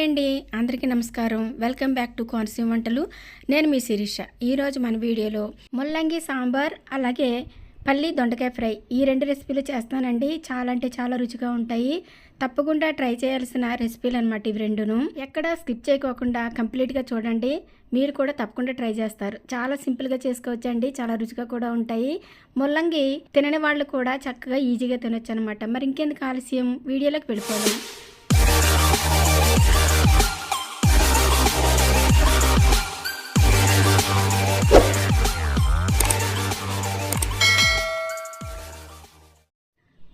Hi అండి అందరికీ నమస్కారం. వెల్కమ్ బ్యాక్ టు కోనసీమ వంటలు. నేను మీ శిరీష. ఈరోజు మన వీడియోలో ముల్లంగి సాంబార్ అలాగే పల్లి దొండకాయ ఫ్రై ఈ రెండు రెసిపీలు చేస్తానండి. చాలా అంటే చాలా రుచిగా ఉంటాయి. తప్పకుండా ట్రై చేయాల్సిన రెసిపీలు అనమాట ఇవి రెండును. ఎక్కడ స్కిప్ చేయకోకుండా కంప్లీట్గా చూడండి. మీరు కూడా తప్పకుండా ట్రై చేస్తారు. చాలా సింపుల్గా చేసుకోవచ్చండి. చాలా రుచిగా కూడా ఉంటాయి. ముల్లంగి తినని వాళ్ళు కూడా చక్కగా ఈజీగా తినొచ్చు అనమాట మరి ఇంకెందుకు ఆలస్యం? వీడియోలోకి వెళ్ళిపోదాం.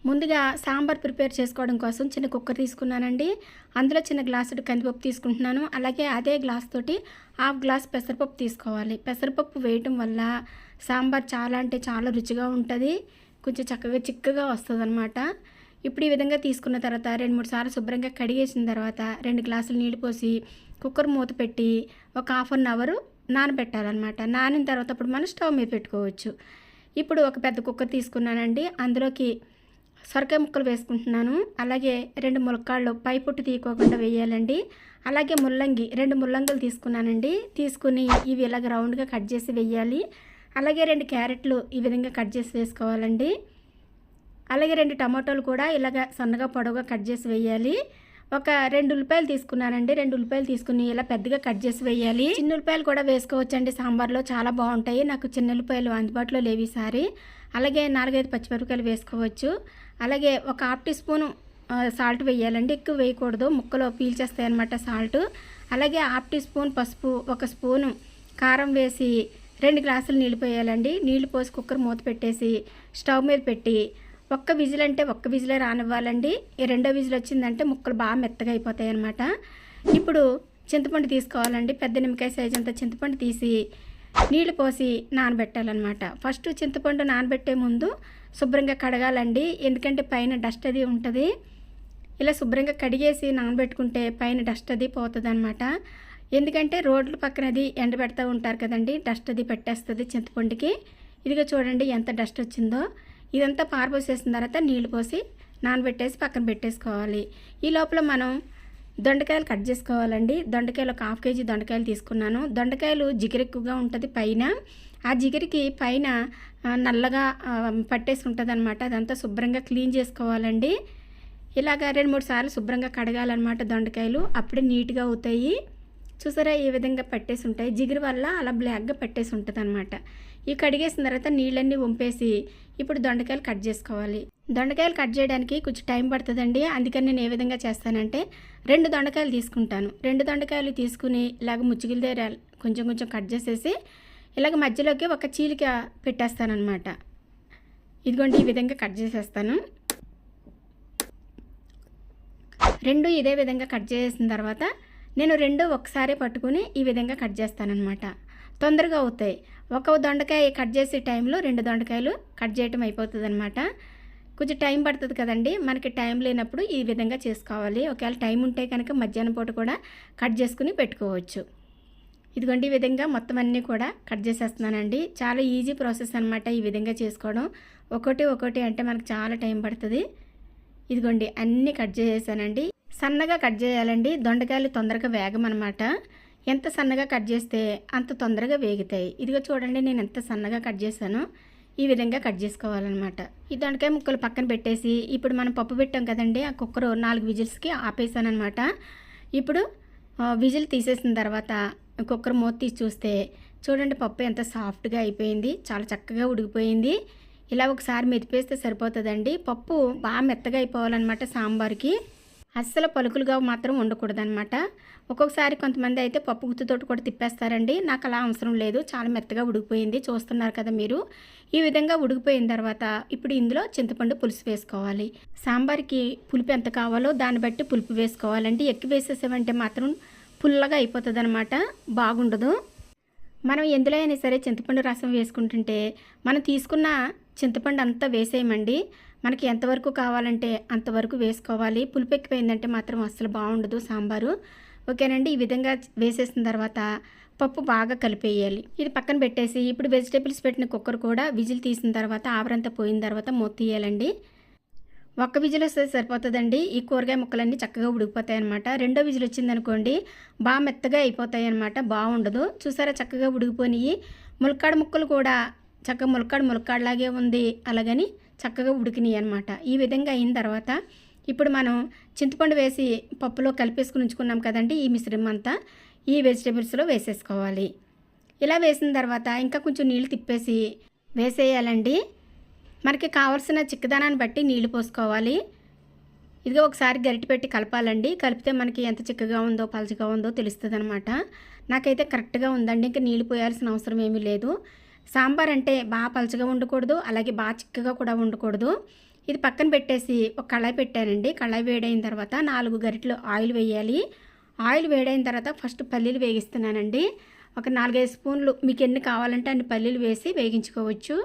ముందుగా సాంబార్ ప్రిపేర్ చేసుకోవడం కోసం చిన్న కుక్కర్ తీసుకున్నానండి. అందులో చిన్న గ్లాసుడు కందిపప్పు తీసుకుంటున్నాను. అలాగే అదే గ్లాస్ తోటి హాఫ్ గ్లాస్ పెసరపప్పు తీసుకోవాలి. పెసరపప్పు వేయటం వల్ల సాంబార్ చాలా అంటే చాలా రుచిగా ఉంటుంది. కొంచెం చక్కగా చిక్కగా వస్తుంది అనమాట ఇప్పుడు ఈ విధంగా తీసుకున్న తర్వాత రెండు మూడు సార్లు శుభ్రంగా కడిగేసిన తర్వాత రెండు గ్లాసులు నీళ్ళు పోసి కుక్కర్ మూత పెట్టి ఒక హాఫ్ అన్ అవర్ నానబెట్టాలన్నమాట. నానిన తర్వాత అప్పుడు మనం స్టవ్ మీద పెట్టుకోవచ్చు. ఇప్పుడు ఒక పెద్ద కుక్కర్ తీసుకున్నానండి. అందులోకి సొరకాయ ముక్కలు వేసుకుంటున్నాను. అలాగే రెండు ములక్కాళ్ళు పై పొట్టు తీయకోకుండా వేయాలండి. అలాగే ముల్లంగి రెండు ముల్లంగులు తీసుకున్నానండి. తీసుకుని ఇవి ఇలాగ రౌండ్గా కట్ చేసి వేయాలి. అలాగే రెండు క్యారెట్లు ఈ విధంగా కట్ చేసి వేసుకోవాలండి. అలాగే రెండు టమాటోలు కూడా ఇలాగ సన్నగా పొడవుగా కట్ చేసి వేయాలి. ఒక రెండు ఉల్లిపాయలు తీసుకున్నానండి. రెండు ఉల్లిపాయలు తీసుకుని ఇలా పెద్దగా కట్ చేసి వేయాలి. చిన్న ఉల్లిపాయలు కూడా వేసుకోవచ్చండి. సాంబార్లో చాలా బాగుంటాయి. నాకు చిన్న ఉల్లిపాయలు అందుబాటులో లేవు ఈసారి. అలాగే నాలుగైదు పచ్చిమిరపకాయలు వేసుకోవచ్చు. అలాగే ఒక హాఫ్ టీ స్పూను సాల్ట్ వేయాలండి. ఎక్కువ వేయకూడదు. ముక్కలో పీల్చేస్తాయి అనమాట సాల్ట్. అలాగే హాఫ్ టీ స్పూన్ పసుపు ఒక స్పూను కారం వేసి రెండు గ్లాసులు నీళ్ళు పోయాలండి. నీళ్ళు పోసి కుక్కర్ మూత పెట్టేసి స్టవ్ మీద పెట్టి ఒక్క విజిల్ అంటే ఒక్క విజిలే రానివ్వాలండి. ఈ రెండో విజిల్ వచ్చిందంటే ముక్కలు బాగా మెత్తగా అయిపోతాయి అనమాట ఇప్పుడు చింతపండు తీసుకోవాలండి. పెద్ద నిమ్మకాయ సైజ్ అంత చింతపండు తీసి నీళ్ళు పోసి నానబెట్టాలన్నమాట. ఫస్ట్ చింతపండు నానబెట్టే ముందు శుభ్రంగా కడగాలండి. ఎందుకంటే పైన డస్ట్ అది ఉంటుంది. ఇలా శుభ్రంగా కడిగేసి నానబెట్టుకుంటే పైన డస్ట్ అది పోతుంది అనమాట ఎందుకంటే రోడ్ల పక్కన అది ఎండబెడతా ఉంటారు కదండి. డస్ట్ అది పెట్టేస్తుంది చింతపండుకి. ఇదిగో చూడండి ఎంత డస్ట్ వచ్చిందో. ఇదంతా పారపోసేసిన తర్వాత నీళ్ళు పోసి నానబెట్టేసి పక్కన పెట్టేసుకోవాలి. ఈ లోపల మనం దొండకాయలు కట్ చేసుకోవాలండి. దొండకాయలు ఒక హాఫ్ కేజీ దొండకాయలు తీసుకున్నాను. దొండకాయలు జిగిరెక్కువగా ఉంటుంది పైన. ఆ జిగిరికి పైన నల్లగా పట్టేసి ఉంటుంది అనమాట అదంతా శుభ్రంగా క్లీన్ చేసుకోవాలండి. ఇలాగ రెండు మూడు సార్లు శుభ్రంగా కడగాలన్నమాట దొండకాయలు. అప్పుడే నీట్గా అవుతాయి చూసారా ఈ విధంగా పట్టేసి ఉంటాయి. జిగురు వల్ల అలా బ్లాక్గా పట్టేసి ఉంటుంది అనమాట ఈ కడిగేసిన తర్వాత నీళ్ళన్నీ వంపేసి ఇప్పుడు దొండకాయలు కట్ చేసుకోవాలి. దొండకాయలు కట్ చేయడానికి కొంచెం టైం పడుతుందండి. అందుకని నేను ఏ విధంగా చేస్తానంటే రెండు దొండకాయలు తీసుకుంటాను. రెండు దొండకాయలు తీసుకుని ఇలాగ ముచ్చుగిల దగ్గర కొంచెం కొంచెం కట్ చేసేసి ఇలాగ మధ్యలోకి ఒక చీలిక పెట్టేస్తానమాట ఇదిగోండి ఈ విధంగా కట్ చేసేస్తాను. రెండు ఇదే విధంగా కట్ చేసిన తర్వాత నేను రెండు ఒకసారి పట్టుకుని ఈ విధంగా కట్ చేస్తానమాట తొందరగా అవుతాయి. ఒక దొండకాయ కట్ చేసే టైంలో రెండు దొండకాయలు కట్ చేయటం అయిపోతుంది అనమాట కొంచెం టైం పడుతుంది కదండి. మనకి టైం లేనప్పుడు ఈ విధంగా చేసుకోవాలి. ఒకవేళ టైం ఉంటే కనుక మధ్యాహ్నం పూట కూడా కట్ చేసుకుని పెట్టుకోవచ్చు. ఇదిగోండి ఈ విధంగా మొత్తం అన్నీ కూడా కట్ చేసేస్తున్నానండి. చాలా ఈజీ ప్రాసెస్ అనమాట ఈ విధంగా చేసుకోవడం. ఒకటి ఒకటి అంటే మనకు చాలా టైం పడుతుంది. ఇదిగోండి అన్నీ కట్ చేసేసానండి. సన్నగా కట్ చేయాలండి. దొండకాయలు తొందరగా వేగం అనమాట ఎంత సన్నగా కట్ చేస్తే అంత తొందరగా వేగుతాయి. ఇదిగో చూడండి నేను ఎంత సన్నగా కట్ చేశానో ఈ విధంగా కట్ చేసుకోవాలన్నమాట. ఈ దొండకాయ ముక్కలు పక్కన పెట్టేసి ఇప్పుడు మనం పప్పు పెట్టాం కదండి ఆ కుక్కర్ నాలుగు విజిల్స్కి ఆపేసాను అనమాట ఇప్పుడు విజిల్ తీసేసిన తర్వాత కుక్కర్ మూత తీసి చూస్తే చూడండి పప్పు ఎంత సాఫ్ట్గా అయిపోయింది చాలా చక్కగా ఉడికిపోయింది. ఇలా ఒకసారి మెతిపేస్తే సరిపోతుందండి. పప్పు బాగా మెత్తగా అయిపోవాలన్నమాట సాంబార్కి. అస్సలు పలుకులుగా మాత్రం ఉండకూడదనమాట ఒక్కొక్కసారి కొంతమంది అయితే పప్పు గుత్తుతోటి కూడా తిప్పేస్తారండి. నాకు అలా అవసరం లేదు. చాలా మెత్తగా ఉడికిపోయింది. చూస్తున్నారు కదా మీరు. ఈ విధంగా ఉడికిపోయిన తర్వాత ఇప్పుడు ఇందులో చింతపండు పులుసు వేసుకోవాలి. సాంబార్కి పులుపు ఎంత కావాలో దాన్ని బట్టి పులుపు వేసుకోవాలండి. ఎక్కువ వేసేసామంటే మాత్రం పుల్లగా అయిపోతుంది అనమాట బాగుండదు. మనం ఎందులో అయినా సరే చింతపండు రసం వేసుకుంటుంటే మనం తీసుకున్న చింతపండు అంతా వేసేయమండి. మనకి ఎంతవరకు కావాలంటే అంతవరకు వేసుకోవాలి. పులిపెక్కిపోయిందంటే మాత్రం అస్సలు బాగుండదు సాంబారు. ఓకేనండి? ఈ విధంగా వేసేసిన తర్వాత పప్పు బాగా కలిపేయాలి. ఇది పక్కన పెట్టేసి ఇప్పుడు వెజిటేబుల్స్ పెట్టిన కుక్కర్ కూడా విజిల్ తీసిన తర్వాత ఆవరంతా పోయిన తర్వాత మూత ఒక్క విజిల్ వస్తే సరిపోతుందండి. ఈ కూరగాయ ముక్కలన్నీ చక్కగా ఉడికిపోతాయి అనమాట రెండో విజిల్ వచ్చిందనుకోండి బాగా మెత్తగా అయిపోతాయి అనమాట బాగుండదు. చూసారా? చక్కగా ఉడికిపోయి ములక్కాడ ముక్కలు కూడా చక్కగా ములక్కాడ ములక్కాడలాగే ఉంది. అలాగని చక్కగా ఉడికినాయి అనమాట ఈ విధంగా అయిన తర్వాత ఇప్పుడు మనం చింతపండు వేసి పప్పులో కలిపేసుకుని ఉంచుకున్నాం కదండి ఈ మిశ్రమం అంతా ఈ వెజిటేబుల్స్లో వేసేసుకోవాలి. ఇలా వేసిన తర్వాత ఇంకా కొంచెం నీళ్ళు తిప్పేసి వేసేయాలండి. మనకి కావాల్సిన చిక్కదనాన్ని బట్టి నీళ్ళు పోసుకోవాలి. ఇదిగో ఒకసారి గరిటె పెట్టి కలపాలండి. కలిపితే మనకి ఎంత చిక్కగా ఉందో పలచగా ఉందో తెలుస్తుంది అనమాట నాకైతే కరెక్ట్గా ఉందండి. ఇంకా నీళ్ళు పోయాల్సిన అవసరం ఏమీ లేదు. సాంబార్ అంటే బాగా పలుచగా ఉండకూడదు అలాగే బాగా చిక్కగా కూడా ఉండకూడదు ఇది పక్కన పెట్టేసి ఒక కళాయి పెట్టానండి. కళాయి వేడైన తర్వాత నాలుగు గరిటెలు ఆయిల్ వేయాలి. ఆయిల్ వేడైన తర్వాత ఫస్ట్ పల్లీలు వేగిస్తున్నానండి. ఒక నాలుగైదు స్పూన్లు మీకు ఎన్ని కావాలంటే అన్ని పల్లీలు వేసి వేగించుకోవచ్చు.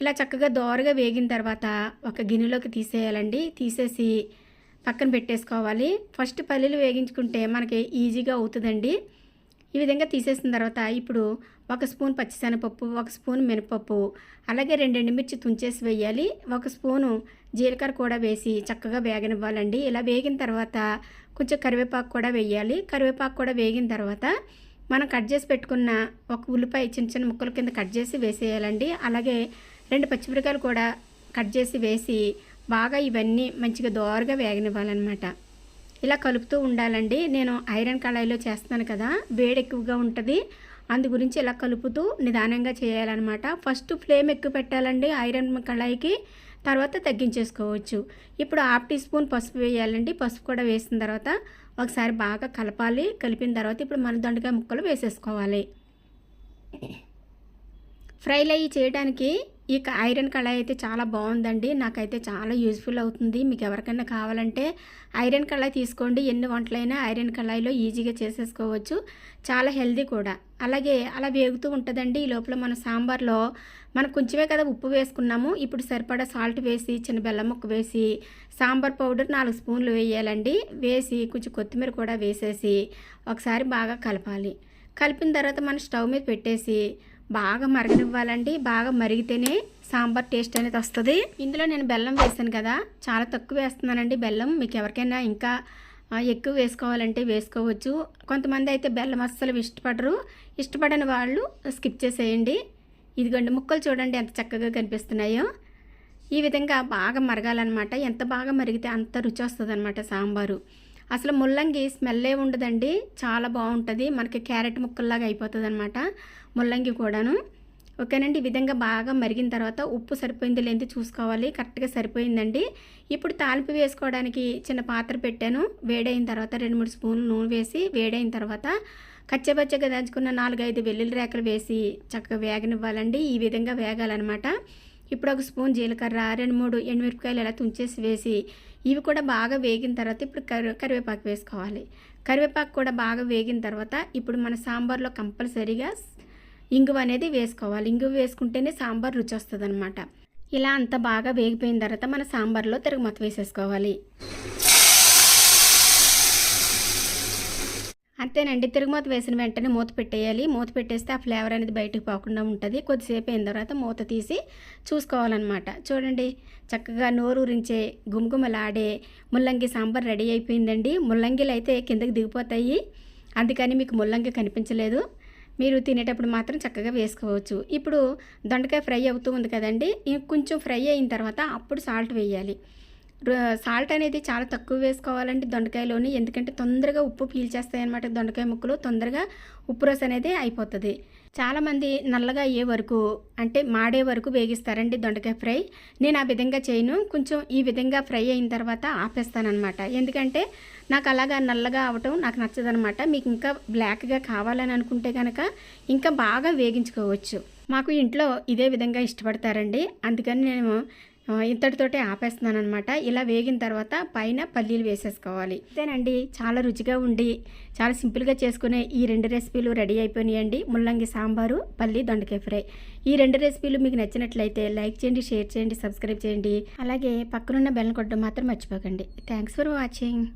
ఇలా చక్కగా దోరగా వేగిన తర్వాత ఒక గిన్నెలోకి తీసేయాలండి. తీసేసి పక్కన పెట్టేసుకోవాలి. ఫస్ట్ పల్లీలు వేగించుకుంటే మనకి ఈజీగా అవుతుందండి. ఈ విధంగా తీసేసిన తర్వాత ఇప్పుడు ఒక స్పూన్ పచ్చిశనగపప్పు ఒక స్పూన్ మినపప్పు. అలాగే రెండు ఎండుమిర్చి తుంచేసి వేయాలి. ఒక స్పూను జీలకర్ర కూడా వేసి చక్కగా వేగనివ్వాలండి. ఇలా వేగిన తర్వాత కొంచెం కరివేపాకు కూడా వేయాలి. కరివేపాకు కూడా వేగిన తర్వాత మనం కట్ చేసి పెట్టుకున్న ఒక ఉల్లిపాయ చిన్న చిన్న ముక్కల కింద కట్ చేసి వేసేయాలండి. అలాగే రెండు పచ్చిమిరకాయలు కూడా కట్ చేసి వేసి బాగా ఇవన్నీ మంచిగా దోరగా వేగనివ్వాలన్నమాట. ఇలా కలుపుతూ ఉండాలండి. నేను ఐరన్ కళాయిలో చేస్తున్నాను కదా వేడి ఎక్కువగా ఉంటుంది. అందు గురించి ఇలా కలుపుతూ నిదానంగా చేయాలన్నమాట. ఫస్ట్ ఫ్లేమ్ ఎక్కువ పెట్టాలండి ఐరన్ కళాయికి తర్వాత తగ్గించేసుకోవచ్చు. ఇప్పుడు హాఫ్ టీ స్పూన్ పసుపు వేయాలండి. పసుపు కూడా వేసిన తర్వాత ఒకసారి బాగా కలపాలి. కలిపిన తర్వాత ఇప్పుడు మన దొండకాయ ముక్కలు వేసేసుకోవాలి. ఫ్రైలు అయ్యి చేయడానికి ఈ క- ఐరన్ కళాయి అయితే చాలా బాగుందండి నాకైతే చాలా యూజ్ఫుల్ అవుతుంది. మీకు ఎవరికైనా కావాలంటే ఐరన్ కళాయి తీసుకోండి. ఎన్ని వంటలైనా ఐరన్ కళాయిలో ఈజీగా చేసేసుకోవచ్చు. చాలా హెల్దీ కూడా. అలాగే అలా వేగుతూ ఉంటుందండి. ఈ లోపల మన సాంబార్లో మనం కొంచెమే కదా ఉప్పు వేసుకున్నాము. ఇప్పుడు సరిపడా సాల్ట్ వేసి చిన్న బెల్లం ముక్క వేసి సాంబార్ పౌడర్ నాలుగు స్పూన్లు వేయాలండి. వేసి కొంచెం కొత్తిమీర కూడా వేసేసి ఒకసారి బాగా కలపాలి. కలిపిన తర్వాత మనం స్టవ్ మీద పెట్టేసి బాగా మరగనివ్వాలండి. బాగా మరిగితేనే సాంబార్ టేస్ట్ అనేది వస్తుంది. ఇందులో నేను బెల్లం వేసాను కదా చాలా తక్కువ వేస్తున్నానండి బెల్లం. మీకు ఎవరికైనా ఇంకా ఎక్కువ వేసుకోవాలంటే వేసుకోవచ్చు. కొంతమంది అయితే బెల్లం అస్సలు ఇష్టపడరు. ఇష్టపడని వాళ్ళు స్కిప్ చేసేయండి. ఇదిగోండి ముక్కలు చూడండి ఎంత చక్కగా కనిపిస్తున్నాయో. ఈ విధంగా బాగా మరగాలన్నమాట. ఎంత బాగా మరిగితే అంత రుచి వస్తుంది అనమాట సాంబారు. అసలు ముల్లంగి స్మెల్లే ఉండదండి. చాలా బాగుంటుంది. మనకి క్యారెట్ ముక్కల్లాగా అయిపోతుంది అనమాట ముల్లంగి కూడాను. ఓకేనండి ఈ విధంగా బాగా మరిగిన తర్వాత ఉప్పు సరిపోయింది లేనిది చూసుకోవాలి కరెక్ట్గా సరిపోయిందండి. ఇప్పుడు తాలింపు వేసుకోవడానికి చిన్న పాత్ర పెట్టాను. వేడైన తర్వాత రెండు మూడు స్పూన్లు నూనె వేసి వేడైన తర్వాత కచ్చపచ్చగా దంచుకున్న నాలుగైదు వెల్లుల్లి రేకలు వేసి చక్కగా వేగనివ్వాలండి. ఈ విధంగా వేగాలన్నమాట. ఇప్పుడు ఒక స్పూన్ జీలకర్ర రెండు మూడు ఎండుమిరపకాయలు ఇలా తుంచేసి వేసి ఇవి కూడా బాగా వేగిన తర్వాత ఇప్పుడు కరివేపాకు వేసుకోవాలి. కరివేపాకు కూడా బాగా వేగిన తర్వాత ఇప్పుడు మన సాంబార్లో కంపల్సరీగా ఇంగువ అనేది వేసుకోవాలి. ఇంగువ వేసుకుంటేనే సాంబార్ రుచి వస్తుంది అనమాట ఇలా అంత బాగా వేగిపోయిన తర్వాత మన సాంబార్లో తిరగమత వేసేసుకోవాలి. అంతేనండి. తిరుగుమూత వేసిన వెంటనే మూత పెట్టేయాలి. మూత పెట్టేస్తే ఆ ఫ్లేవర్ అనేది బయటకు పోకుండా ఉంటుంది. కొద్దిసేపు అయిన తర్వాత మూత తీసి చూసుకోవాలన్నమాట. చూడండి. చక్కగా నోరూరించే గుమగుమలాడే ముల్లంగి సాంబార్ రెడీ అయిపోయిందండి. ముల్లంగిలు అయితే కిందకి దిగిపోతాయి. అందుకని మీకు ముల్లంగి కనిపించలేదు. మీరు తినేటప్పుడు మాత్రం చక్కగా వేసుకోవచ్చు. ఇప్పుడు దొండకాయ ఫ్రై అవుతూ ఉంది కదండి కొంచెం ఫ్రై అయిన తర్వాత అప్పుడు సాల్ట్ వేయాలి. సాల్ట్ అనేది చాలా తక్కువ వేసుకోవాలండి దొండకాయలోని ఎందుకంటే తొందరగా ఉప్పు పీల్చేస్తాయి అనమాట దొండకాయ ముక్కలు తొందరగా ఉప్పు రసం అనేది అయిపోతుంది. చాలామంది నల్లగా అయ్యే వరకు అంటే మాడే వరకు వేగిస్తారండి దొండకాయ ఫ్రై. నేను ఆ విధంగా చేయను. కొంచెం ఈ విధంగా ఫ్రై అయిన తర్వాత ఆపేస్తానమాట ఎందుకంటే నాకు అలాగా నల్లగా అవటం నాకు నచ్చదనమాట మీకు ఇంకా బ్లాక్గా కావాలని అనుకుంటే కనుక ఇంకా బాగా వేగించుకోవచ్చు. మాకు ఇంట్లో ఇదే విధంగా ఇష్టపడతారండి. అందుకని నేను ఇంతటితోటే ఆపేస్తున్నాను అనమాట ఇలా వేగిన తర్వాత పైన పల్లీలు వేసేసుకోవాలి. అంతేనండి చాలా రుచిగా ఉండి చాలా సింపుల్గా చేసుకునే ఈ రెండు రెసిపీలు రెడీ అయిపోయినాయండి. ముల్లంగి సాంబారు పల్లి దొండకాయ ఫ్రై. ఈ రెండు రెసిపీలు మీకు నచ్చినట్లయితే లైక్ చేయండి షేర్ చేయండి సబ్స్క్రైబ్ చేయండి. అలాగే పక్కనున్న బెల్లం కొట్టడం మాత్రం మర్చిపోకండి. Thanks for watching.